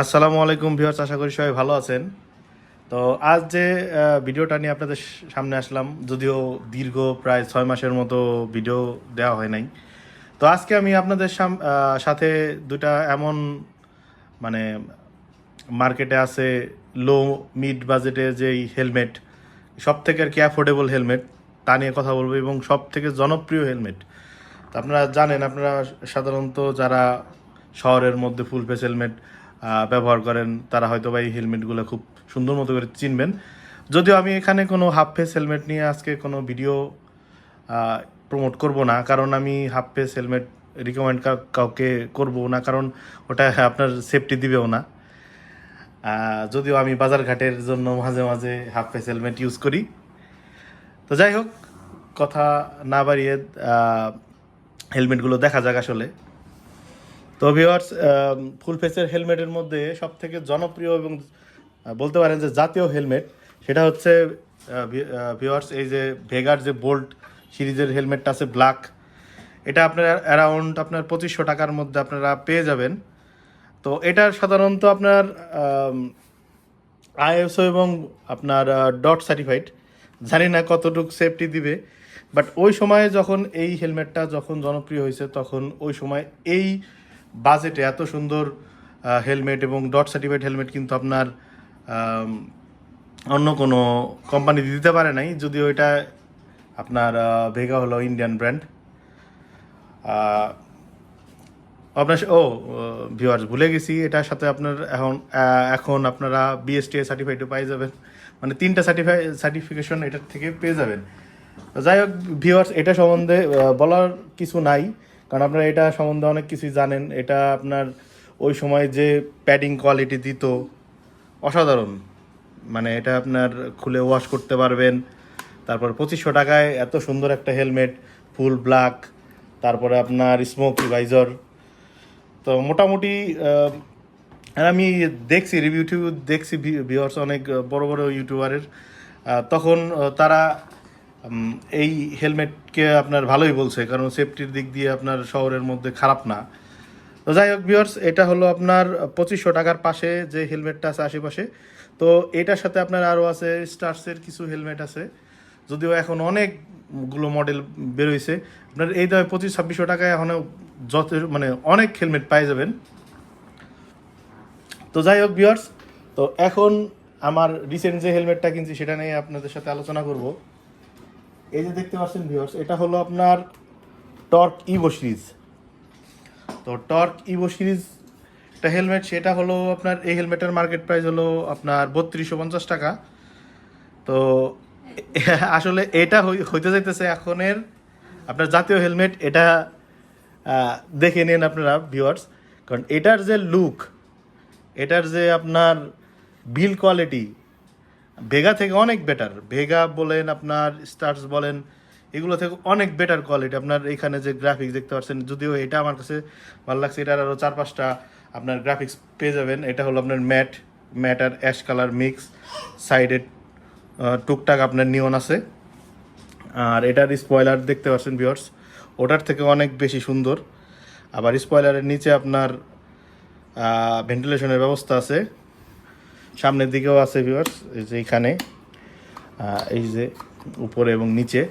আসসালামু আলাইকুম ভিউয়ার্স, আশা করি সবাই ভালো আছেন। তো আজ যে ভিডিওটা নিয়ে আপনাদের সামনে আসলাম, যদিও দীর্ঘ প্রায় ছয় মাসের মতো ভিডিও দেওয়া হয় নাই। তো আজকে আমি আপনাদের সাথে দুটা এমন মানে মার্কেটে আছে লো মিড বাজেটে যেই হেলমেট সব থেকে আর কি অ্যাফোর্ডেবল হেলমেট, তা নিয়ে কথা বলব, এবং সব থেকে জনপ্রিয় হেলমেট। আপনারা জানেন, আপনারা সাধারণত যারা শহরের মধ্যে ফুল ফেস হেলমেট ব্যবহার করেন, তারা হয়তো বা এই হেলমেটগুলো খুব সুন্দর মতো করে চিনবেন। যদিও আমি এখানে কোনো হাফ ফেস হেলমেট নিয়ে আজকে কোনো ভিডিও প্রমোট করব না, কারণ আমি হাফ ফেস হেলমেট রিকমেন্ড কাউকে করব না, কারণ ওটা আপনার সেফটি দিবেও না। যদিও আমি বাজারঘাটের জন্য মাঝে মাঝে হাফ ফেস হেলমেট ইউজ করি। তো যাই হোক, কথা না বাড়িয়ে হেলমেটগুলো দেখা যাক আসলে। তো ভিওয়ার্স ফুল ফেসের হেলমেটের মধ্যে সব থেকে জনপ্রিয় এবং বলতে পারেন যে জাতীয় হেলমেট সেটা হচ্ছে ভিওয়ার্স এই যে ভেগার যে বোল্ট সিরিজের হেলমেটটা আছে ব্ল্যাক এটা আপনার অ্যারাউন্ড আপনার পঁচিশশো টাকার মধ্যে আপনারা পেয়ে যাবেন। তো এটা সাধারণত আপনার আইএসও এবং আপনার ডট সার্টিফাইড জানি না কতটুকু সেফটি দিবে বাট ওই সময়ে যখন এই হেলমেটটা যখন জনপ্রিয় হয়েছে, তখন ওই সময় এই বাজেটে এত সুন্দর হেলমেট এবং ডট সার্টিফাইড হেলমেট কিন্তু আপনার অন্য কোনো কোম্পানি দিতে পারে নাই, যদিও এটা আপনার ভেগা হলো ইন্ডিয়ান ব্র্যান্ড আপনার ও ভিউয়ার্স ভুলে গেছি, এটার সাথে আপনার এখন এখন আপনারা বিএসটিএ সার্টিফাইডও পাই যাবেন। মানে তিনটা সার্টিফাই সার্টিফিকেশন এটার থেকে পেয়ে যাবেন। যাই হোক ভিউয়ার্স এটা সম্বন্ধে বলার কিছু নাই। কারণ আপনারা এটা সম্বন্ধে অনেক কিছুই জানেন। এটা আপনার ওই সময় যে প্যাডিং কোয়ালিটি দিত, অসাধারণ। মানে এটা আপনার খুলে ওয়াশ করতে পারবেন। তারপর পঁচিশশো টাকায় এত সুন্দর একটা হেলমেট ফুল ব্ল্যাক তারপরে আপনার স্মোক ভাইজর তো মোটামুটি আমি দেখছি রিভিউ টিভিউ দেখছি ভিউয়ার্স অনেক বড় বড় ইউটিউবারের তখন তারা এই হেলমেটকে আপনার ভালোই বলছে, কারণ সেফটির দিক দিয়ে আপনার শহরের মধ্যে খারাপ না। তো যাই হোক ভিউয়ার্স এটা হলো আপনার পঁচিশশো টাকার পাশে যে হেলমেটটা আছে আশেপাশে। তো এটার সাথে আপনার আরও আছে স্টার্সের কিছু হেলমেট আছে। যদিও এখন অনেকগুলো মডেল বেরোইছে। আপনার এই দামে পঁচিশ, ছাব্বিশশো টাকায় এখন যত মানে অনেক হেলমেট পাই যাবেন। তো যাই হোক ভিউয়ার্স তো এখন আমার রিসেন্ট যে হেলমেটটা কিনছি, সেটা নিয়ে আপনাদের সাথে আলোচনা করব। এই যে দেখতে পাচ্ছেন ভিউয়ার্স এটা হলো আপনার টর্ক ইভো সিরিজ। তো টর্ক ইভো সিরিজ, একটা হেলমেট সেটা হলো আপনার, এই হেলমেটের মার্কেট প্রাইস হলো আপনার বত্রিশশো পঞ্চাশ টাকা। তো আসলে এটা হই- হইতে যাইতেছে এখনের আপনার জাতীয় হেলমেট এটা দেখে নিন আপনারা ভিউয়ার্স কারণ এটার যে লুক এটার যে আপনার বিল কোয়ালিটি ভেগা থেকে অনেক বেটার ভেগা বলেন আপনার স্টার্স বলেন, এগুলো থেকে অনেক বেটার কোয়ালিটি আপনার এখানে যে গ্রাফিক্স দেখতে পাচ্ছেন, যদিও এটা আমার কাছে ভালো লাগছে, এটার আরও চার পাঁচটা আপনার গ্রাফিক্স পেয়ে যাবেন। এটা হলো আপনার ম্যাট ম্যাট আর অ্যাশ কালার মিক্স সাইডে টুকটাক আপনার নিয়ন আছে। আর এটার স্পয়লার দেখতে পাচ্ছেন ভিওর্স ওটার থেকে অনেক বেশি সুন্দর। আবার স্পয়লারের নিচে আপনার ভেন্টিলেশনের ব্যবস্থা আছে। সামনের দিকেও আছে ভিউয়ার্স এই যে এইখানে এই যে উপরে এবং নিচে।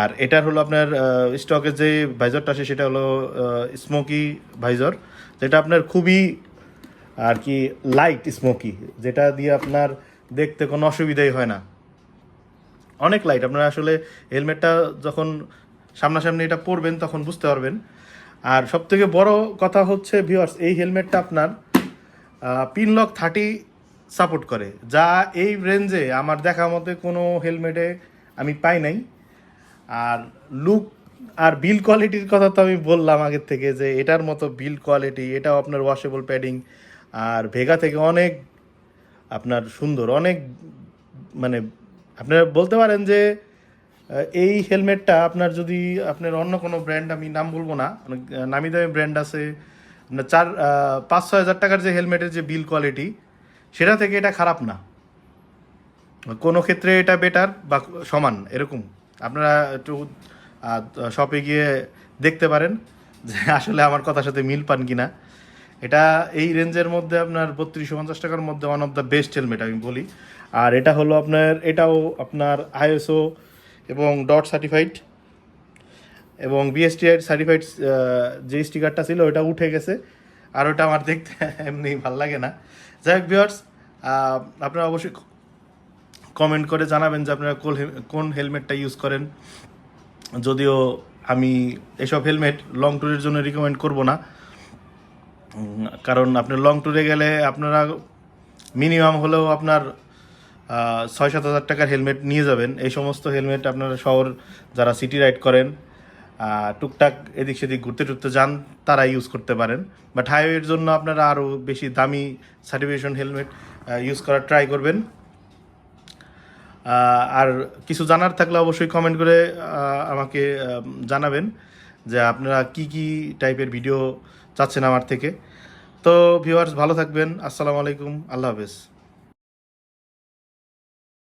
আর এটার হলো আপনার স্টকের যে ভাইজরটা আছে, সেটা হলো স্মোকি ভাইজর যেটা আপনার খুবই, আর কি লাইট স্মোকি যেটা দিয়ে আপনার দেখতে কোনো অসুবিধাই হয় না। অনেক লাইট আপনারা আসলে হেলমেটটা যখন সামনাসামনি এটা পরবেন, তখন বুঝতে পারবেন। আর সব থেকে বড় কথা হচ্ছে ভিউয়ার্স এই হেলমেটটা আপনার পিনলক থার্টি সাপোর্ট করে। যা এই রেঞ্জে আমার দেখা মতে কোনো হেলমেটে আমি পাই নাই। আর লুক আর বিল কোয়ালিটির কথা তো আমি বললাম আগের থেকে যে এটার মতো বিল কোয়ালিটি এটাও আপনার ওয়াশেবল প্যাডিং আর ভেগা থেকে অনেক আপনার সুন্দর, অনেক মানে আপনারা বলতে পারেন যে এই হেলমেটটা আপনার যদি আপনার অন্য কোনো ব্র্যান্ড আমি নাম বলব না অনেক নামি দামি ব্র্যান্ড আছে। চার পাঁচ, ছয় হাজার টাকার যে হেলমেটের যে বিল কোয়ালিটি সেটা থেকে এটা খারাপ না। কোনো ক্ষেত্রে এটা বেটার বা সমান, এরকম। আপনারা একটু শপে গিয়ে দেখতে পারেন যে আসলে আমার কথার সাথে মিল পান কিনা। এটা এই রেঞ্জের মধ্যে আপনার বত্রিশশো পঞ্চাশ টাকার মধ্যে one of the best helmet আমি বলি। আর এটা হলো আপনার, এটাও আপনার আইএসও এবং ডট সার্টিফাইড এবং বিএসটিআই সার্টিফাইড যে স্টিকারটা ছিল ওটা উঠে গেছে। আর ওটা আমার দেখতে এমনি ভালো লাগে না। যাই হোক ভিওর্স আপনারা অবশ্যই কমেন্ট করে জানাবেন যে আপনারা কোন কোন হেলমেটটা ইউজ করেন। যদিও আমি এসব হেলমেট লং ট্যুরের জন্য রিকমেন্ড করব না। কারণ আপনি লং ট্যুরে গেলে আপনারা মিনিমাম হলেও আপনার ছয় সাত হাজার টাকার হেলমেট নিয়ে যাবেন। এই সমস্ত হেলমেট আপনারা শহর যারা সিটি রাইড করেন টুকটাক এদিক সেদিক ঘুরতে টুরতে যান তারা ইউজ করতে পারেন। বাট হাইওয়ের জন্য আপনারা আরও বেশি দামি সার্টিফিকেশন হেলমেট ইউজ করার ট্রাই করবেন। আর কিছু জানার থাকলে অবশ্যই কমেন্ট করে আমাকে জানাবেন যে আপনারা কি কি টাইপের ভিডিও চাচ্ছেন আমার থেকে। তো ভিউয়ার্স ভালো থাকবেন। আসসালামু আলাইকুম। আল্লাহ হাফেজ।